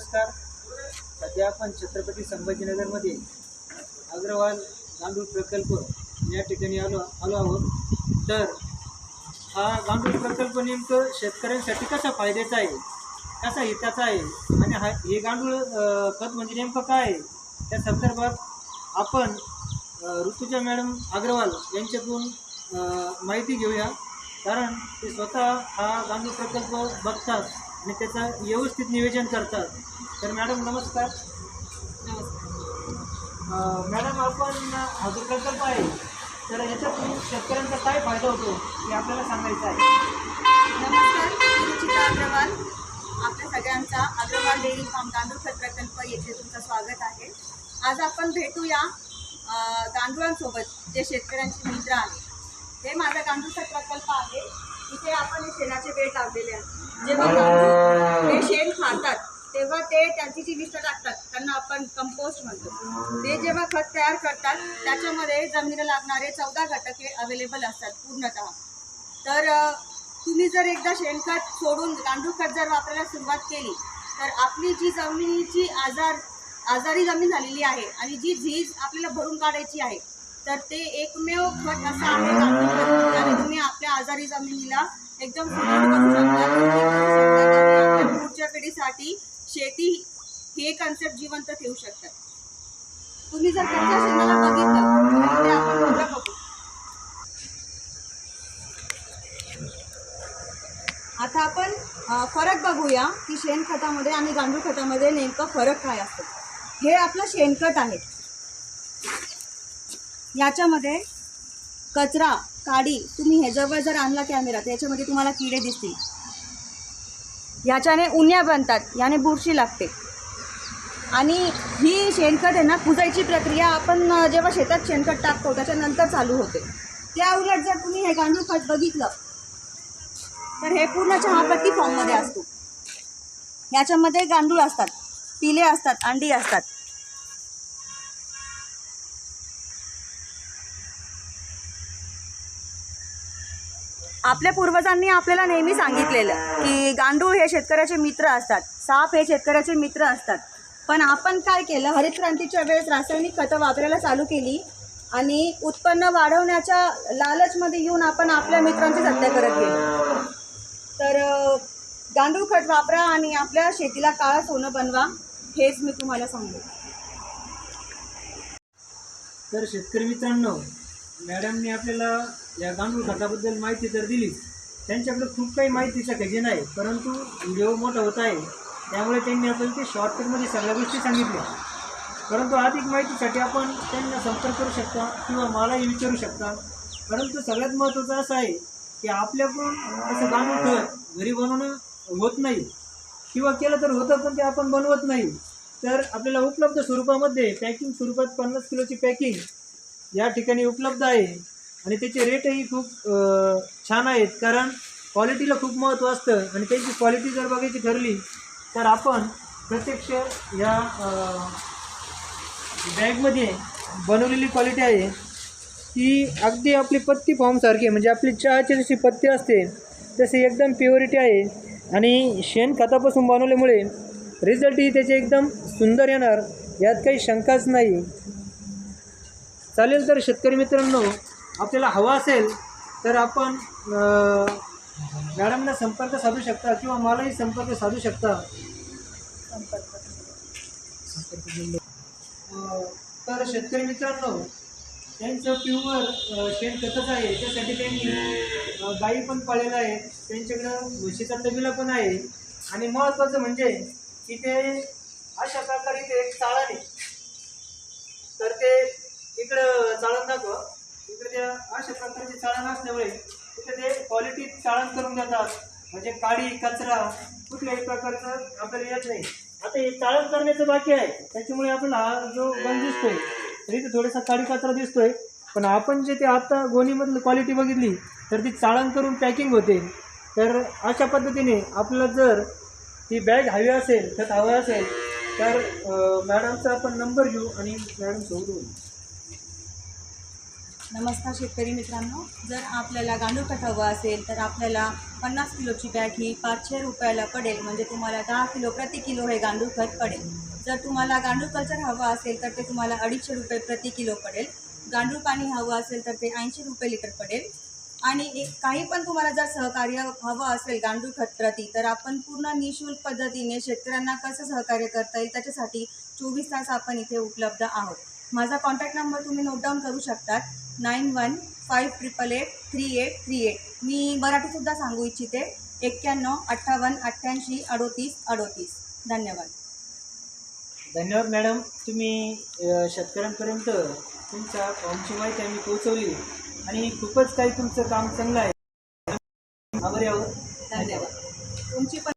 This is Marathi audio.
नमस्कार. सध्या आपण छत्रपती संभाजीनगरमध्ये अग्रवाल गांडूळ प्रकल्प या ठिकाणी आलो आलो आहोत. तर हा गांडूळ प्रकल्प नेमकं शेतकऱ्यांसाठी कसा फायद्याचा आहे? कसा हिताचा आहे? आणि हा हे गांडूळ खत म्हणजे नेमकं काय आहे? त्या संदर्भात आपण ऋतुजा मॅडम अग्रवाल यांच्याकडून माहिती घेऊया. कारण ते स्वतः हा गांडूळ प्रकल्प बघतात. आणि त्याचं व्यवस्थित नियोजन करतात. तर मॅडम नमस्कार. नमस्कार मॅडम आपण हा जो प्रकल्प आहे तर याच्यातून शेतकऱ्यांचा काय फायदा होतो हे आपल्याला सांगायचं आहे. नमस्कार रुचिता अग्रवाल. आपल्या सगळ्यांचा अग्रवाल डेअरी फार्म तांदूळ खत प्रकल्प येथे तुमचं स्वागत आहे. आज आपण भेटूया अ, जे शेतकऱ्यांचे मित्र आहेत हे माझा गांडूळ खत प्रकल्प आहे. इथे आपण हे शेणाचे बेड लावलेले आहेत. जेव्हा हे. शेण खातात तेव्हा ते त्यांची जी विष्ट टाकतात त्यांना आपण कंपोस्ट म्हणतो. ते जेव्हा खत तयार करतात त्याच्यामध्ये जमिनीला लागणारे चौदा घटक हे अवेलेबल असतात पूर्णतः. तर तुम्ही जर एकदा शेणखत सोडून गांडूळ खत जर वापरायला सुरुवात केली तर आपली जी जमिनीची आजार आजारी जमीन झालेली आहे आणि जी झीज आपल्याला भरून काढायची आहे तर ते एकमेव खत असं आहे गांडूळ खत ज्याने तुम्ही आजारी जमिनीला एकदम पुढच्या पिढीसाठी शेती हे कन्सेप्ट जिवंत ठेवू शकतात. तुम्ही जर कच्च्या शेणाला बघितलं तर ते आपण बघू. आता आपण फरक बघूया की शेणखतामध्ये आणि गांडूळ खतामध्ये नेमकं फरक काय असतो. हे आपलं शेणखत आहे. याच्यामध्ये कचरा काडी तुम्ही हे जवळ जर आणला कॅमेरा तर याच्यामध्ये तुम्हाला किडे दिसतील. याच्याने उन्या बनतात याने बुरशी लागते. आणि ही शेणखत आहे ना कुजायची प्रक्रिया आपण जेव्हा शेतात शेणखत टाकतो त्याच्यानंतर चालू होते. त्या उलट जर तुम्ही हे गांडूळ खत बघितलं तर हे पूर्ण चहापत्ती फॉर्ममध्ये असतो. याच्यामध्ये गांडूळ असतात पिले असतात अंडी असतात. आपल्या पूर्वजांनी आपल्याला नेहमी सांगितलेलं की गांडूळ हे शेतकऱ्याचे मित्र असतात साप हे शेतकऱ्याचे मित्र असतात. पण आपण काय केलं? हरित क्रांतीच्या वेळेस रासायनिक खतं वापरायला चालू केली आणि उत्पन्न वाढवण्याच्या लालचमध्ये येऊन आपण आपल्या मित्रांची हत्या करत गेलो. तर गांडूळ खत वापरा आणि आपल्या शेतीला काळं सोनं बनवा हेच मी तुम्हाला सांगू तर शेतकरी मित्रांनो मॅडमने आपल्याला या गांडूळ खताबद्दल माहिती तर दिलीच. त्यांच्याकडे खूप काही माहिती शकायची नाही परंतु व्हिडिओ मोठा होत आहे. त्यामुळे त्यांनी आपल्याला ते शॉर्टकटमध्ये सगळ्या गोष्टी सांगितल्या. परंतु अधिक माहितीसाठी आपण त्यांना संपर्क करू शकता किंवा मलाही विचारू शकता. परंतु सगळ्यात महत्त्वाचं असं आहे की आपल्याकडून असं गांडूळ खत घरी बनवणं होत नाही. किंवा केलं तर होतं पण ते आपण बनवत नाही. तर आपल्याला उपलब्ध स्वरूपामध्ये पॅकिंग स्वरूपात पन्नास किलोची पॅकिंग या ठिकाणी उपलब्ध आहे. आणि त्याचे रेटही खूप छान आहेत. कारण क्वालिटीला खूप महत्त्व असतं. आणि त्याची क्वालिटी जर बघायची ठरली तर आपण प्रत्यक्ष या बॅगमध्ये बनवलेली क्वालिटी आहे. ती अगदी आपली पत्ती फॉर्मसारखी म्हणजे आपली चहाची जशी पत्ती असते तशी एकदम प्युरिटी आहे. आणि शेणखतापासून बनवल्यामुळे रिझल्टही त्याचे एकदम सुंदर येणार यात काही शंकाच नाही. चालेल तर शेतकरी मित्रांनो आपल्याला हवा असेल तर आपण मॅडमना संपर्क साधू शकता किंवा मलाही संपर्क साधू शकता. तर शेतकरी मित्रांनो त्यांचं प्युअर शेणखतच आहे? त्यासाठी त्यांनी गाई पण पाळलेल्या आहेत. त्यांच्याकडं म्हशीचा तबिला पण आहे. आणि महत्त्वाचं म्हणजे की ते अशा प्रकारे ते एक चाळण आहे तर ते इकडं चाळण दाखव इकडे त्या अशा प्रकारचे चाळण असल्यामुळे तिथे ते क्वालिटी चाळण करून देतात म्हणजे काडी कचरा कुठल्याही प्रकारचं आपल्याला येत नाही. आता हे चाळण करण्याचं बाकी आहे. त्याच्यामुळे आपल्याला हा जो गण दिसतोय तरी ते थोडासा काडी कचरा दिसतोय. पण आपण जे ते आता गोणीमधलं क्वालिटी बघितली तर ती चाळण करून पॅकिंग होते. तर अशा पद्धतीने आपल्याला जर ती बॅग हवी असेल खत हवं असेल तर मॅडमचा आपण नंबर घेऊ आणि मॅडम सोबत नमस्कार शेतकरी मित्रांनो. जर आपल्याला गांडूळ खत हवं असेल तर आपल्याला पन्नास किलोची बॅग ही पाचशे रुपयाला पडेल. म्हणजे तुम्हाला दहा किलो प्रति किलो हे गांडूळ खत पडेल. जर तुम्हाला गांडूळ कल्चर हवं असेल तर ते तुम्हाला अडीचशे रुपये प्रति किलो पडेल. गांडूळ पाणी हवं असेल तर ते ऐंशी रुपये लिटर पडेल. आणि एक काही पण तुम्हाला जर सहकार्य हवं असेल गांडूळ खत प्रती तर आपण पूर्ण निशुल्क पद्धतीने शेतकऱ्यांना कसं सहकार्य करता येईल त्याच्यासाठी चोवीस तास आपण इथे उपलब्ध आहोत. माझा कॉन्टॅक्ट नंबर तुम्ही नोट डाऊन करू शकतात. Nine one five triple eight three eight three eight मी मराठीसुद्धा सांगू इच्छिते. एक्क्याण्णव अठ्ठावन्न अठ्ठ्याऐंशी अडोतीस अडोतीस. धन्यवाद. धन्यवाद मॅडम तुम्ही शेतकऱ्यांपर्यंत तुमच्या फॉर्मची माहिती आम्ही पोहोचवली. आणि खूपच काही तुमचं काम चांगलं आहे. आभारी आहोत. धन्यवाद. तुमची पण